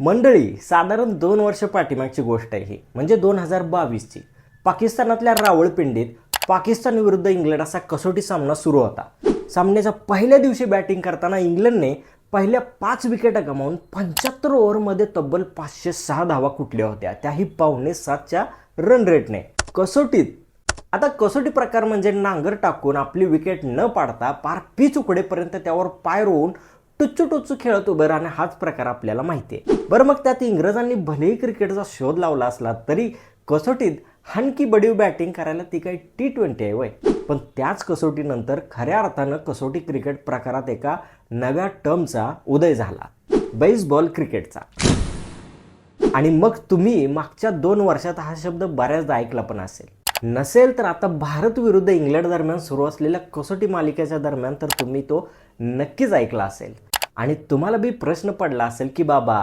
मंडळी साधारण दोन वर्ष पाठीमागची गोष्ट आहे ही. म्हणजे दोन हजार बावीसची. पाकिस्तानातल्या रावळपिंडीत पाकिस्तान विरुद्ध इंग्लंड असा कसोटी सामना सुरू होता. सामन्याच्या पहिल्या दिवशी बॅटिंग करताना इंग्लंडने पहिल्या पाच विकेट गमावून पंच्याहत्तर ओव्हरमध्ये तब्बल पाचशे सहा धावा कुठल्या होत्या? त्याही पावणे सातच्या रन रेटने कसोटीत. आता कसोटी प्रकार म्हणजे नांगर टाकून आपली विकेट न पाडता पार पीच उकडेपर्यंत त्यावर पाय रोवून टुच्चू टुच्चू खेळत उभं राहणे हाच प्रकार आपल्याला माहिती आहे. बरं मग त्यात इंग्रजांनी भलेही क्रिकेटचा शोध लावला असला तरी कसोटीत हणकी बडीव बॅटिंग करायला ती काही टी ट्वेंटी आहे वय. पण त्याच कसोटीनंतर खऱ्या अर्थानं कसोटी क्रिकेट प्रकारात एका नव्या टर्मचा उदय झाला. बेसबॉल क्रिकेटचा आणि मग तुम्ही मागच्या दोन वर्षात हा शब्द बऱ्याचदा ऐकला पण असेल. नसेल तर आता भारत विरुद्ध इंग्लंड दरम्यान सुरू असलेल्या कसोटी मालिकेच्या दरम्यान तर तुम्ही तो नक्कीच ऐकला असेल. आणि तुम्हाला बी प्रश्न पडला असेल की बाबा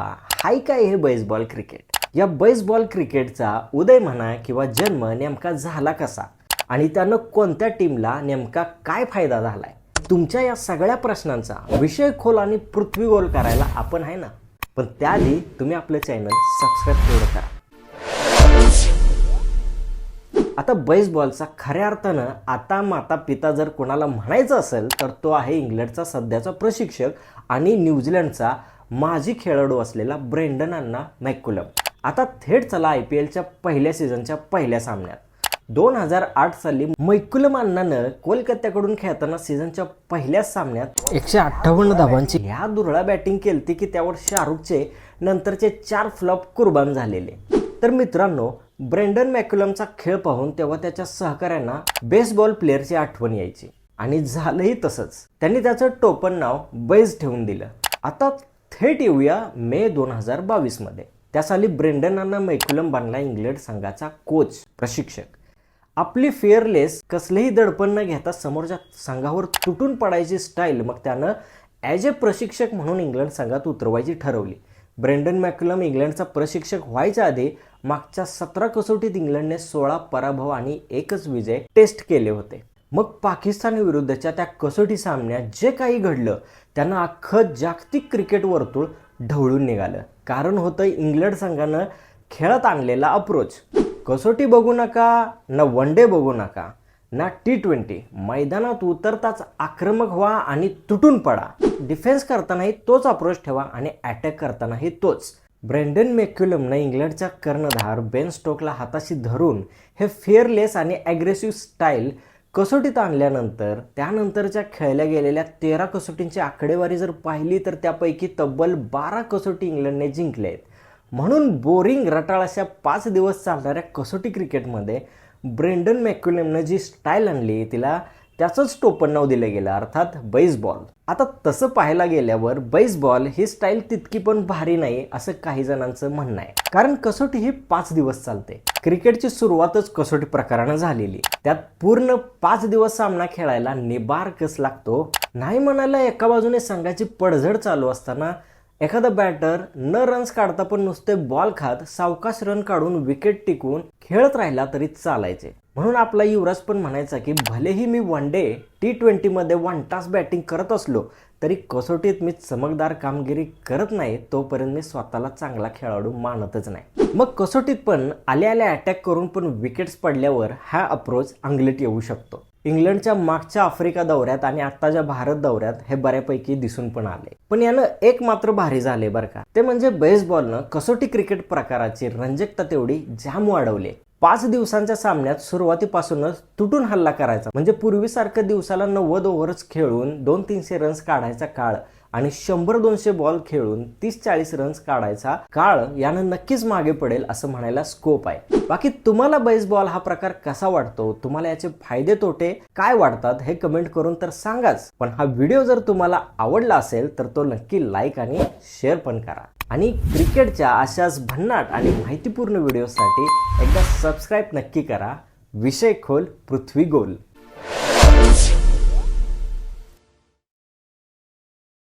हाय काय हे बेसबॉल क्रिकेट या बेसबॉल क्रिकेटचा उदय म्हणा किंवा जन्म नेमका झाला कसा? आणि त्यानं कोणत्या टीमला नेमका काय फायदा झालाय? तुमच्या या सगळ्या प्रश्नांचा विषय खोल आणि पृथ्वी गोल करायला आपण आहे ना? पण त्याआधी तुम्ही आपलं चॅनल सबस्क्राईब करा. आता बेसबॉलचा खऱ्या अर्थानं आता माता पिता जर कोणाला म्हणायचं असेल तर तो आहे इंग्लंडचा सध्याचा प्रशिक्षक आणि न्यूझीलंडचा माजी खेळाडू असलेला ब्रेंडन अण्णा मॅक्कुलम. आता थेट चला आय पी एलच्या पहिल्या सीझनच्या पहिल्या सामन्यात. दोन हजार आठ साली मैकुलम अण्णानं कोलकात्याकडून खेळताना सीझनच्या पहिल्या सामन्यात एकशे अठ्ठावन्न धावांची ह्या दुरळा बॅटिंग केली की त्यावर शाहरुखचे नंतरचे चार फ्लॉप कुर्बान झालेले. तर मित्रांनो ब्रेंडन मॅक्युलमचा खेळ पाहून तेव्हा त्याच्या सहकाऱ्यांना बेसबॉल प्लेअरची आठवण यायची. आणि झालंही तसंच. त्यांनी त्याचं टोपण नाव बैज ठेवून दिलं. आता थेट येऊया मे दोन हजार बावीसमध्ये. त्या साली ब्रेंडनांना मैकुलम बनला इंग्लंड संघाचा कोच प्रशिक्षक. आपली फेअरलेस कसलेही दडपण न घेता समोरच्या संघावर तुटून पडायची स्टाईल मग त्यानं ॲज ए प्रशिक्षक म्हणून इंग्लंड संघात उतरवायची ठरवली. ब्रेंडन मॅक्युलम इंग्लंडचा प्रशिक्षक व्हायच्या आधी मागच्या सतरा कसोटीत इंग्लंडने सोळा पराभव आणि एकच विजय टेस्ट केले होते. मग पाकिस्तान विरुद्धच्या त्या कसोटी सामन्यात जे काही घडलं त्यांना अख्खं जागतिक क्रिकेट वर्तुळ ढवळून निघालं. कारण होतं इंग्लंड संघानं खेळत आणलेला अप्रोच कसोटी बघू नका ना वन डे बघू नका ना टी ट्वेंटी मैदानात उतरताच आक्रमक व्हा आणि तुटून पडा. डिफेन्स करतानाही तोच अप्रोच ठेवा आणि अटॅक करतानाही तोच. ब्रेंडन मेक्युलमनं इंग्लंडचा कर्णधार बेन स्टोकला हाताशी धरून हे फेअरलेस आणि ॲग्रेसिव्ह स्टाईल कसोटीत आणल्यानंतर त्यानंतरच्या खेळल्या गेलेल्या तेरा कसोटींची आकडेवारी जर पाहिली तर त्यापैकी तब्बल बारा कसोटी इंग्लंडने जिंकले आहेत. म्हणून बोरिंग रटाळ अशा पाच दिवस चालणाऱ्या कसोटी क्रिकेटमध्ये ब्रेंडन मॅक्युलमनं जी स्टाईल आणली तिला त्याचंच टोपण नाव दिलं गेलं अर्थात बेसबॉल आता तसं पाहायला गेल्यावर बेसबॉल ही स्टाईल तितकी पण भारी नाही असं काही जणांचं म्हणणं आहे. कारण कसोटी ही पाच दिवस चालते. क्रिकेटची सुरुवातच कसोटी प्रकारानं झालेली. त्यात पूर्ण पाच दिवस सामना खेळायला निबार कस लागतो नाही म्हणायला एका बाजूने संघाची पडझड चालू असताना एखादा बॅटर न रन्स काढता पण नुसते बॉल खात सावकाश रन काढून विकेट टिकवून खेळत राहिला तरी चालायचे. म्हणून आपला युवराज पण म्हणायचा की भलेही मी वन डे टी ट्वेंटीमध्ये वन तास बॅटिंग करत असलो तरी कसोटीत मी चमकदार कामगिरी करत नाही तोपर्यंत मी स्वतःला चांगला खेळाडू मानतच नाही. मग कसोटीत पण आल्या आल्या अटॅक करून पण विकेट्स पडल्यावर हा अप्रोच अंगलीत येऊ शकतो. इंग्लंडच्या मागच्या आफ्रिका दौऱ्यात आणि आत्ताच्या भारत दौऱ्यात हे बऱ्यापैकी दिसून पण आले. पण यानं एक मात्र भारी झाले बरं का. ते म्हणजे बेसबॉलनं कसोटी क्रिकेट प्रकाराची रंजकता तेवढी जाम वाढवली. पाच दिवसांच्या सामन्यात सुरुवातीपासूनच तुटून हल्ला करायचा. म्हणजे पूर्वीसारखं दिवसाला नव्वद ओव्हरच खेळून दोन तीनशे रन्स काढायचा काळ. आणि शंभर दोनशे बॉल खेळून तीस चाळीस रन्स काढायचा काळ यानं नक्कीच मागे पडेल असं म्हणायला स्कोप आहे. बाकी तुम्हाला बेसबॉल हा प्रकार कसा वाटतो? तुम्हाला याचे फायदे तोटे काय वाटतात हे कमेंट करून तर सांगाच. पण हा व्हिडिओ जर तुम्हाला आवडला असेल तर तो नक्की लाईक आणि शेअर पण करा. आणि क्रिकेटच्या अशाच भन्नाट आणि माहितीपूर्ण व्हिडिओसाठी एकदा सबस्क्राईब नक्की करा. विषय खोल पृथ्वी गोल.